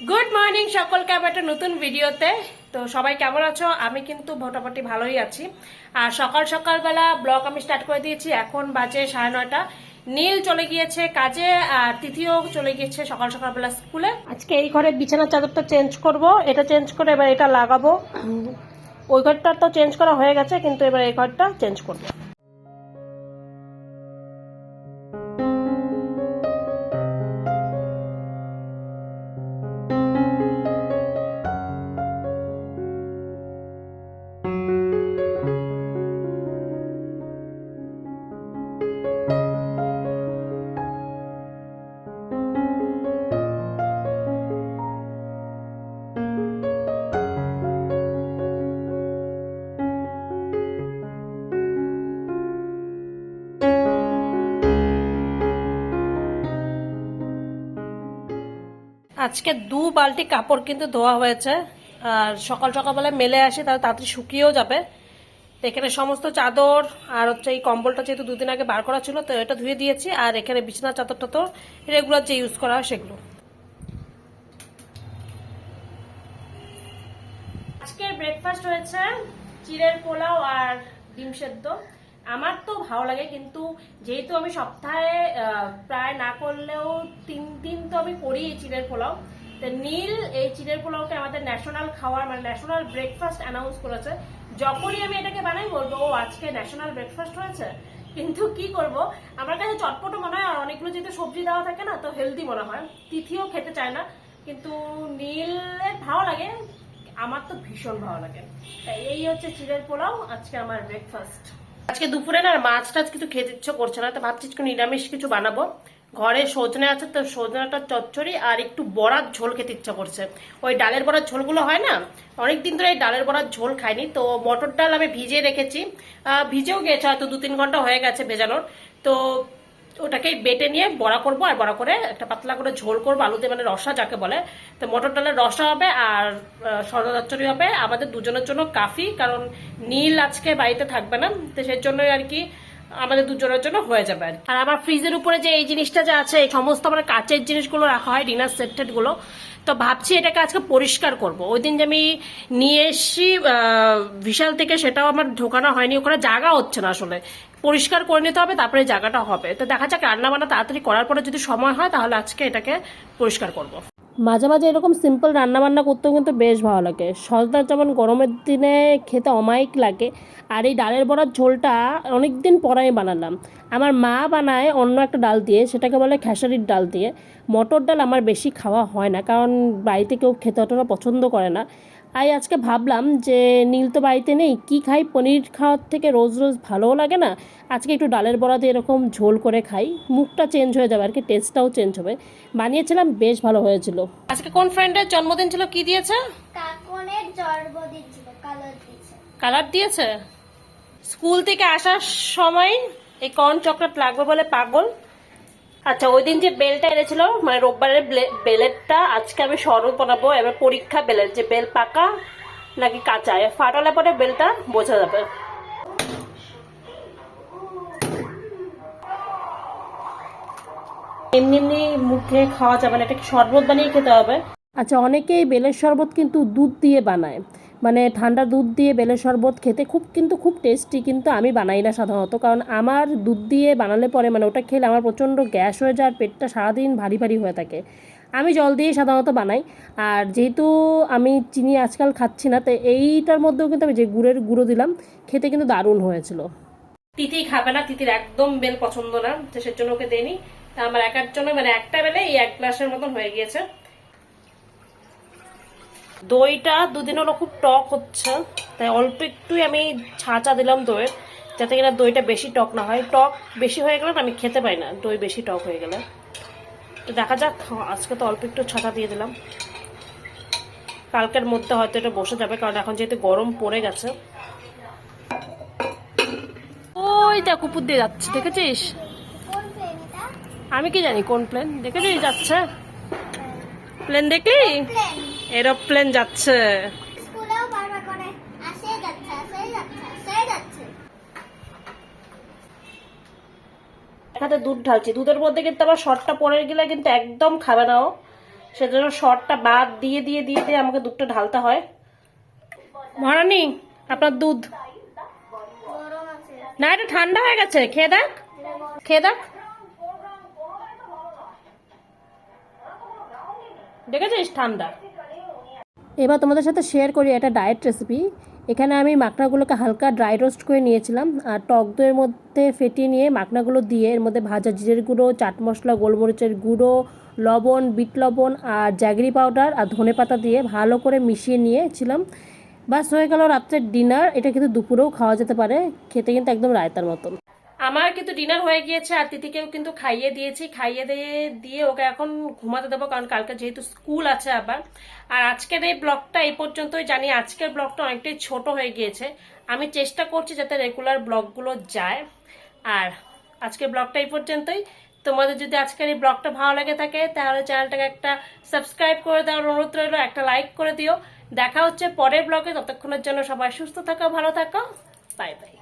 Good morning সকলকে আবার একটা নতুন ভিডিওতে। তো সবাই কেমন আছো? আমি কিন্তু মোটামুটি ভালোই আছি। আর সকাল সকালবেলা ব্লগ আমি স্টার্ট করে দিয়েছি। এখন বাজে সাড়ে নয়টা। নীল চলে গিয়েছে কাজে, আর তৃতীয় চলে গিয়েছে সকাল সকালবেলা স্কুলে আজকে এই ঘরের বিছানার চাদরটা চেঞ্জ করব। এটা চেঞ্জ করে এবার এটা লাগাবো। ওই ঘরটা তো চেঞ্জ করা হয়ে গেছে, কিন্তু এবার এই ঘরটা চেঞ্জ করব। আজকে দু বালতি কাপড় কিন্তু ধোয়া হয়েছে। আর সকাল সকালবেলা মেলে আসে, তাহলে তাড়াতাড়ি শুকিয়েও যাবে। এখানে সমস্ত চাদর আর হচ্ছে এই কম্বলটা যেহেতু দুদিন আগে বার করা ছিল, তো এটা ধুয়ে দিয়েছি। আর এখানে বিছানার চাদরটা তো রেগুলার যে ইউজ করা হয় সেগুলো। আজকের ব্রেকফাস্ট হয়েছে চিড়ের পোলাও আর ডিম সেদ্ধ। আমার তো ভালো লাগে, কিন্তু যেহেতু আমি সপ্তাহে প্রায় না করলেও তিন দিন তো আমি করি এই চিড়ের পোলাও। তো নীল এই চিড়ের পোলাওকে আমাদের ন্যাশনাল খাওয়ার মানে ন্যাশনাল ব্রেকফাস্ট অ্যানাউন্স করেছে। যখনই আমি এটাকে বানাই, বলব, ও, আজকে ন্যাশনাল ব্রেকফাস্ট হয়েছে। কিন্তু কি করব? আমার কাছে চটপটো মনে হয়, আর অনেকগুলো যেহেতু সবজি দেওয়া থাকে না, তো হেলদি মনে হয়। তিথিও খেতে চায় না, কিন্তু নীলের ভালো লাগে, আমার তো ভীষণ ভালো লাগে। এই হচ্ছে চিড়ের পোলাও, আজকে আমার ব্রেকফাস্ট আজকে দুপুরে না মাছ টাছ কিছু খেতে ইচ্ছে করছে না, তো ভাবছি একটু নিরামিষ কিছু বানাবো। ঘরে সজনে আছে, তো সজনাটা চচ্চড়ি, আর একটু বড়ার ঝোল খেতে ইচ্ছে করছে। ওই ডালের বড়ার ঝোলগুলো হয় না অনেক দিন ধরে এই ডালের বড়ার ঝোল খাইনি, তো মটর ডাল আমি ভিজিয়ে রেখেছি। ভিজেও গেছে, হয়তো দু তিন ঘণ্টা হয়ে গেছে ভেজানোর, তো ওটাকে বেটে নিয়ে বড়া করব আর বড়া করে একটা পাতলা করে ঝোল করব, আলুতে মানে রসা যাকে বলে। তো মটর ডালের রসা হবে আর চচ্চড়ি হবে। আমাদের দুজনের জন্য কাফি, কারণ নীল আজকে বাড়িতে থাকবে না, তো সেই জন্যই আর কি আমাদের দুজনের জন্য হয়ে যাবে আর আর আমার ফ্রিজের উপরে যে এই জিনিসটা যে আছে, এই সমস্ত আমার কাচের জিনিসগুলো রাখা হয়, ডিনার সেটগুলো, তো ভাবছি এটাকে আজকে পরিষ্কার করব। ওই দিন যে আমি নিয়ে এসছি বিশাল থেকে সেটাও আমার ঢোকানো হয়নি, ওখানে জায়গা হচ্ছে না আসলে। পরিষ্কার করে নিতে হবে, তারপরে জায়গাটা হবে। তো দেখা যাক রান্না বান্না তাড়াতাড়ি করার পরে যদি সময় হয়, তাহলে আজকে এটাকে পরিষ্কার করব। মাঝে মাঝে এরকম সিম্পল রান্না বান্না করতেও কিন্তু বেশ ভালো লাগে। সজনা যেমন গরমের দিনে খেতে অমায়িক লাগে, আর এই ডালের বড়ার ঝোলটা অনেক দিন আমি বানালাম। আমার মা বানায় অন্য একটা ডাল দিয়ে, সেটাকে বলে খেসারির ডাল দিয়ে। মটর ডাল আমার বেশি খাওয়া হয় না, কারণ বাড়িতে কেউ খেতে অতটা পছন্দ করে না। আই আজকে ভাবলাম যে নীল তো বাড়িতে নেই কি খাই? পনির খাওয়ার থেকে রোজ রোজ ভালোও লাগে না। আজকে একটু ডালের বড়া দিয়ে এরকম ঝোল করে খাই। মুখটা চেঞ্জ হয়ে যাবে আর কি টেস্টটাও চেঞ্জ হবে। বানিয়েছিলাম বেশ ভালো হয়েছিল। আজকে কোন ফ্রেন্ডের জন্মদিন ছিল? কি দিয়েছে? কাকনের জন্মদিন ছিল কালো দিয়েছে। কালার দিয়েছে? স্কুল থেকে আসার সময় এই কর্ন চকলেট লাগবে বলে পাগল। আচ্ছা ওই দিন যে বেলটা এনেছিল মানে রোববারের বেলেটটা, আজকে আমি শরবত বানাবো। এবার পরীক্ষা বেলের যে বেল পাকা নাকি কাঁচা। ফাটালে পরে বেলটা বোঝা যাবে। এমনি এমনি মুখে খাওয়া যাবে না, এটা শরবত বানিয়ে খেতে হবে? আচ্ছা অনেকেই বেলের শরবত কিন্তু দুধ দিয়ে বানায়। মানে ঠান্ডা দুধ দিয়ে বেলের শরবত খেতে খুব কিন্তু খুব টেস্টি কিন্তু আমি বানাই না সাধারণত। কারণ আমার দুধ দিয়ে বানালে পরে মানে ওটা খেলে আমার প্রচণ্ড গ্যাস হয়ে যায় আর পেটটা সারাদিন ভারী ভারী হয়ে থাকে। আমি জল দিয়ে সাধারণত বানাই। আর যেহেতু আমি চিনি আজকাল খাচ্ছি না, তো এইটার মধ্যেও কিন্তু আমি যে গুড়ের গুঁড়ো দিলাম, খেতে কিন্তু দারুণ হয়েছিল। তিথি খাবে না তিথির একদম বেল পছন্দ না, তো সের জন্য ওকে দেয়নি আমার একার জন্য মানে একটা বেলে এই এক গ্লাসের মতন হয়ে গিয়েছে। দইটা দুদিন হলো খুব টক হচ্ছে, তাই অল্প একটুই আমি ছাঁচা দিলাম দইয়ের, যাতে কিনা দইটা বেশি টক না হয়। টক বেশি হয়ে গেলে আমি খেতে পাই না, দই বেশি টক হয়ে গেলে। তো দেখা যাক, আজকে তো অল্প একটু ছাঁচা দিয়ে দিলাম। কালকের মধ্যে হয়তো এটা বসে যাবে, কারণ এখন যেহেতু গরম পড়ে গেছে। ওই দেখ, উপর দিয়ে যাচ্ছে, দেখেছিস? আমি কি জানি কোন প্লেন দেখেছিস, যাচ্ছে? প্লেন দেখলি? এরোপ্লেন যাচ্ছে। দুধ ঢালছি। দুধের মধ্যে কিন্তু আবার শর্টটা পরে গেলে কিন্তু একদম খাবে না ও। সেজন্য শর্টটা বাদ দিয়ে দিয়ে দিয়ে দিয়ে আমাকে দুধটা ঢালতে হয়। মহারানী আপনার দুধ। না এটা ঠান্ডা হয়ে গেছে। খেয়ে দেখ। খেয়ে দেখ। দেখেছিস ঠান্ডা? এবার তোমাদের সাথে শেয়ার করি একটা ডায়েট রেসিপি এখানে আমি মাখনাগুলোকে হালকা ড্রাই রোস্ট করে নিয়েছিলাম, আর টক দইয়ের মধ্যে ফেটিয়ে নিয়ে মাখনাগুলো দিয়ে এর মধ্যে ভাজা জিরের গুঁড়ো, চাট মশলা, গোলমরিচের গুঁড়ো, লবণ, বিট লবণ, আর জ্যাগরি পাউডার আর ধনে পাতা দিয়ে ভালো করে মিশিয়ে নিয়েছিলাম। বাস হয়ে গেল রাত্রের ডিনার এটা কিন্তু দুপুরেও খাওয়া যেতে পারে, খেতে কিন্তু একদম রায়তার মতন। আমার কিন্তু ডিনার হয়ে গিয়েছে আর তিথিকেও কিন্তু খাইয়ে দিয়েছি। খাইয়ে দিয়ে দিয়ে ওকে এখন ঘুমাতে দেবো কারণ কালকে যেহেতু স্কুল আছে আবার। আর আজকের এই ব্লগটা এই পর্যন্তই। জানি আজকের ব্লগটা অনেকটাই ছোট হয়ে গিয়েছে। আমি চেষ্টা করছি যাতে রেগুলার ব্লগগুলো যায়। আর আজকের ব্লগটা এই পর্যন্তই। তোমাদের যদি আজকের এই ব্লগটা ভালো লাগে থাকে, তাহলে চ্যানেলটাকে একটা সাবস্ক্রাইব করে দেওয়ার অনুরোধ রইল, একটা লাইক করে দিও। দেখা হচ্ছে পরের ব্লগে। ততক্ষণের জন্য সবাই সুস্থ থাকো, ভালো থাকো। Bye bye